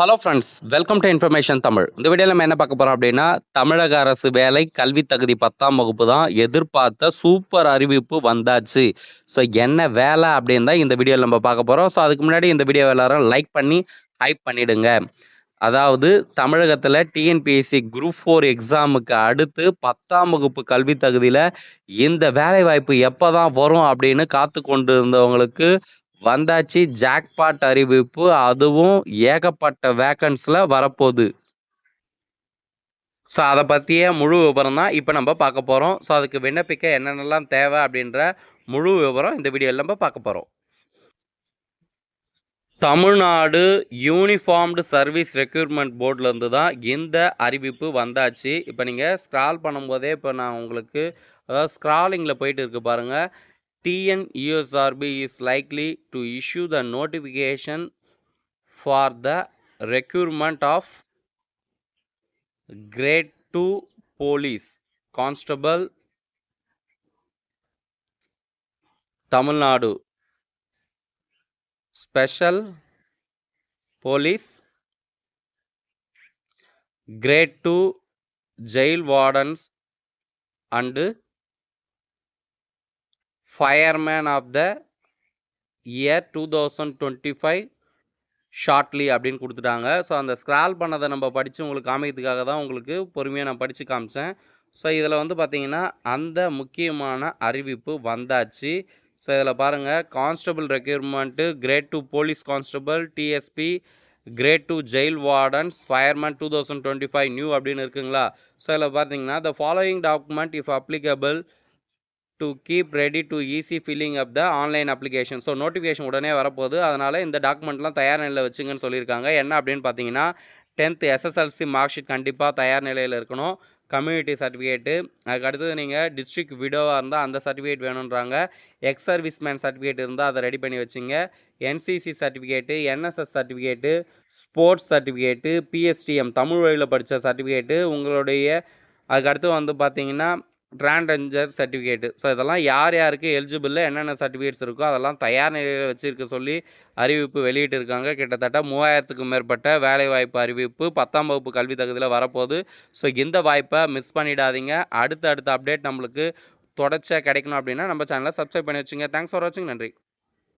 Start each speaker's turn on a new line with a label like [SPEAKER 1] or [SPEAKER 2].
[SPEAKER 1] Hello friends welcome to information Tamil இந்த வீடியோவில் நம்ம என்ன பார்க்க போகிறோம் அப்படின்னா தமிழக அரசு வேலை கல்வி தகுதி பத்தாம் வகுப்பு தான் எதிர்பார்த்த சூப்பர் அறிவிப்பு வந்தாச்சு. ஸோ என்ன வேலை அப்படின்னு தான் இந்த வீடியோவில் நம்ம பார்க்க போகிறோம் ஸோ அதுக்கு முன்னாடி இந்த வீடியோ எல்லாரும் லைக் பண்ணி ஹைப் பண்ணிவிடுங்க அதாவது தமிழகத்தில் டிஎன்பிஎஸ்சி குரூப் ஃபோர் எக்ஸாமுக்கு அடுத்து பத்தாம் வகுப்பு கல்வி தகுதியில் இந்த வேலைவாய்ப்பு எப்போ தான் வரும் அப்படின்னு காத்து கொண்டு இருந்தவங்களுக்கு வந்தாச்சு ஜாக்பாட் அறிவிப்பு. அதுவும் ஏகப்பட்ட வேக்கன்ஸில் வரப்போகுது. ஸோ அதை பற்றிய முழு விவரம் தான் இப்போ நம்ம பார்க்க போகிறோம் ஸோ அதுக்கு விண்ணப்பிக்க என்னென்னலாம் தேவை அப்படின்ற முழு விவரம் இந்த வீடியோவில் நம்ம பார்க்க போகிறோம் தமிழ்நாடு யூனிஃபார்ம்டு சர்வீஸ் ரெக்யூர்மெண்ட் போர்ட்லேருந்து தான் இந்த அறிவிப்பு வந்தாச்சு. இப்போ நீங்கள் ஸ்க்ரால் பண்ணும்போதே இப்போ நான் உங்களுக்கு அதாவது ஸ்க்ராலிங்கில் போயிட்டு இருக்கு பாருங்கள் TNEOSRB is likely to issue the notification for the recruitment of grade 2 police constable Tamil Nadu. Special police grade 2 jail wardens and fireman of the year two thousand twenty five shortly அப்படின்னு கொடுத்துட்டாங்க. So அந்த scroll பண்ணதை நம்ம படித்து உங்களுக்கு காமிக்கிறதுக்காக தான் உங்களுக்கு பொறுமையாக நான் படித்து காமிச்சேன். ஸோ இதில் வந்து பார்த்திங்கன்னா அந்த முக்கியமான அறிவிப்பு வந்தாச்சு. ஸோ இதில் பாருங்கள் constable recruitment grade two police constable DSP grade two jail wardens fireman two thousand twenty five new அப்படின்னு இருக்குங்களா? ஸோ இதில் பார்த்தீங்கன்னா the following document if applicable to keep ready to easy filling up the online application so notification உடனே வரப்போகுது. அதனால் இந்த டாக்குமெண்ட்லாம் தயார் நிலையில் வச்சுங்கன்னு சொல்லியிருக்காங்க. என்ன அப்படின்னு பார்த்தீங்கன்னா டென்த்து எஸ்எஸ்எல்சி மார்க் ஷீட் கண்டிப்பாக தயார் நிலையில் இருக்கணும். கம்யூனிட்டி சர்டிஃபிகேட்டு அதுக்கு அடுத்தது நீங்கள் டிஸ்ட்ரிக்ட் விடோவாக இருந்தால் அந்த சர்டிஃபிகேட் வேணுன்றாங்க எக்ஸ் சர்வீஸ் மேன் சர்டிஃபிகேட் இருந்தால் அதை ரெடி பண்ணி வச்சுங்க. NCC certificate NSS certificate sports certificate PSTM Tamil வழியில் படித்த சர்டிஃபிகேட்டு உங்களுடைய அதுக்கு அடுத்து வந்து பார்த்தீங்கன்னா டிரான்டஞ்சர் சர்டிஃபிகேட்டு ஸோ இதெல்லாம் யார் யாருக்கு எலிஜிபிளில் என்னென்ன சர்டிஃபிகேட்ஸ் இருக்கோ அதெல்லாம் தயார் நிலையில் வச்சுருக்க சொல்லி அறிவிப்பு வெளியிட்டிருக்காங்க. கிட்டத்தட்ட மூவாயிரத்துக்கும் மேற்பட்ட வேலைவாய்ப்பு அறிவிப்பு பத்தாம் வகுப்பு கல்வி தகுதியில் வரப்போகுது. ஸோ இந்த வாய்ப்பை மிஸ் பண்ணிடாதீங்க. அடுத்த அடுத்த அப்டேட் நம்மளுக்கு தொடர்ச்சியாக கிடைக்கணும் அப்படின்னா நம்ம சேனலை சப்ஸ்கிரைப் பண்ணி வச்சுங்க. தேங்க்ஸ் ஃபார் வாட்சிங் நன்றி.